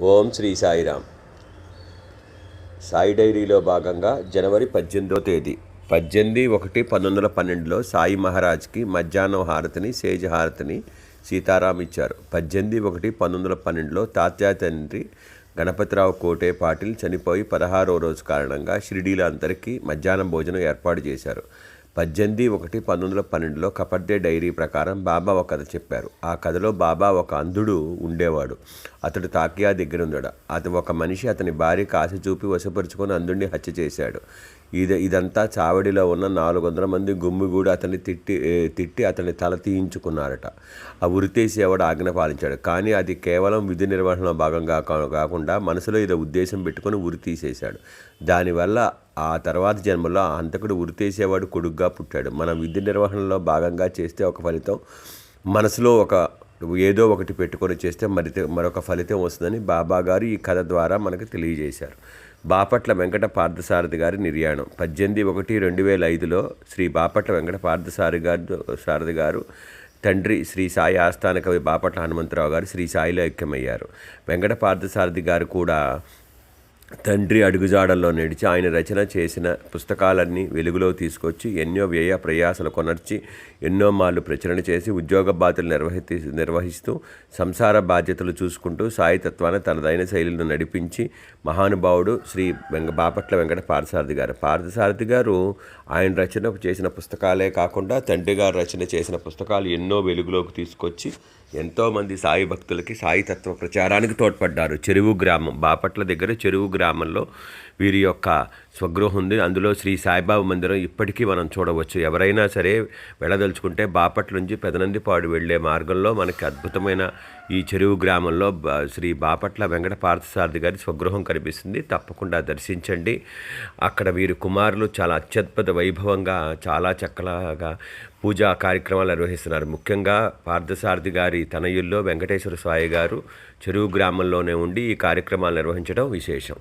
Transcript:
ఓం శ్రీ సాయిరామ్. సాయి డైరీలో భాగంగా జనవరి పద్దెనిమిదో తేదీ. పద్దెనిమిది ఒకటి పంతొమ్మిది వందల పన్నెండులో సాయి మహారాజ్కి మధ్యాహ్నం హారతిని సేజ్ హారతిని సీతారాం ఇచ్చారు. పద్దెనిమిది ఒకటి పంతొమ్మిది వందల పన్నెండులో తాత్యా తండ్రి గణపతిరావు కోటే పాటిల్ చనిపోయి పదహారో రోజు కారణంగా షిరిడీలో అందరికీ మధ్యాహ్నం భోజనం ఏర్పాటు చేశారు. పద్దెనిమిది ఒకటి పంతొమ్మిది వందల పన్నెండులో కపర్డే డైరీ ప్రకారం బాబా ఒక కథ చెప్పారు. ఆ కథలో బాబా ఒక అంధుడు ఉండేవాడు. అతడు తాకియా దగ్గర ఉన్నాడు. అతను ఒక మనిషి అతని భార్యకు ఆశ చూపి వశపరుచుకొని అంధుడిని హత్య చేశాడు. ఇది ఇదంతా చావడిలో ఉన్న నాలుగు వందల మంది గుమ్మిగూడు అతన్ని తిట్టి తిట్టి అతని తల తీయించుకున్నారట. ఆ ఉరితేసి ఎవడు ఆజ్ఞ పాలించాడు. కానీ అది కేవలం విధి నిర్వహణలో భాగంగా కాకుండా మనసులో ఇది ఉద్దేశం పెట్టుకొని ఉరి తీసేశాడు. దానివల్ల ఆ తర్వాత జన్మలో ఆ హంతకుడు ఉరితేసేవాడు కొడుగ్గా పుట్టాడు. మనం విద్య నిర్వహణలో భాగంగా చేస్తే ఒక ఫలితం మనసులో ఒక ఏదో ఒకటి పెట్టుకొని చేస్తే మరి మరొక ఫలితం వస్తుందని బాబా గారు ఈ కథ ద్వారా మనకు తెలియజేశారు. బాపట్ల వెంకట పార్థసారథి గారి నిర్యాణం. పద్దెనిమిది ఒకటి రెండు వేల ఐదులో శ్రీ బాపట్ల వెంకట పార్థసారి గారు సారథి గారు తండ్రి శ్రీ సాయి ఆస్థాన కవి బాపట్ల హనుమంతరావు గారు శ్రీ సాయిలో ఐక్యమయ్యారు. వెంకట పార్థసారథి గారు కూడా తండ్రి అడుగుజాడల్లో నడిచి ఆయన రచన చేసిన పుస్తకాలన్నీ వెలుగులో తీసుకొచ్చి ఎన్నో వ్యయ ప్రయాసలు కొనర్చి ఎన్నో మార్లు ప్రచురణ చేసి ఉద్యోగ బాధ్యతలు నిర్వహి నిర్వహిస్తూ సంసార బాధ్యతలు చూసుకుంటూ సాయితత్వాన్ని తనదైన శైలిలో నడిపించి మహానుభావుడు శ్రీ వెంక బాపట్ల వెంకట పార్థసారథి గారు. పార్థసారథి గారు ఆయన రచన చేసిన పుస్తకాలే కాకుండా తండ్రి గారు రచన చేసిన పుస్తకాలు ఎన్నో వెలుగులోకి తీసుకొచ్చి ఎంతోమంది సాయి భక్తులకి సాయి తత్వ ప్రచారానికి తోడ్పడ్డారు. చెరువు గ్రామం బాపట్ల దగ్గర చెరువు గ్రామంలో వీరి యొక్క స్వగృహం ఉంది. అందులో శ్రీ సాయిబాబా మందిరం ఇప్పటికీ మనం చూడవచ్చు. ఎవరైనా సరే వెళ్ళదలుచుకుంటే బాపట్ల నుంచి పెదనందిపాడు వెళ్ళే మార్గంలో మనకి అద్భుతమైన ఈ చెరువు గ్రామంలో శ్రీ బాపట్ల వెంకట పార్థసారథి గారి స్వగృహం కనిపిస్తుంది. తప్పకుండా దర్శించండి. అక్కడ వీరి కుమారులు చాలా అత్యద్భుత వైభవంగా చాలా చక్కగా పూజా కార్యక్రమాలు నిర్వహిస్తున్నారు. ముఖ్యంగా పార్థసారథి గారి తనయుల్లో వెంకటేశ్వర స్వామి గారు చెరువు గ్రామంలోనే ఉండి ఈ కార్యక్రమాలు నిర్వహించడం విశేషం.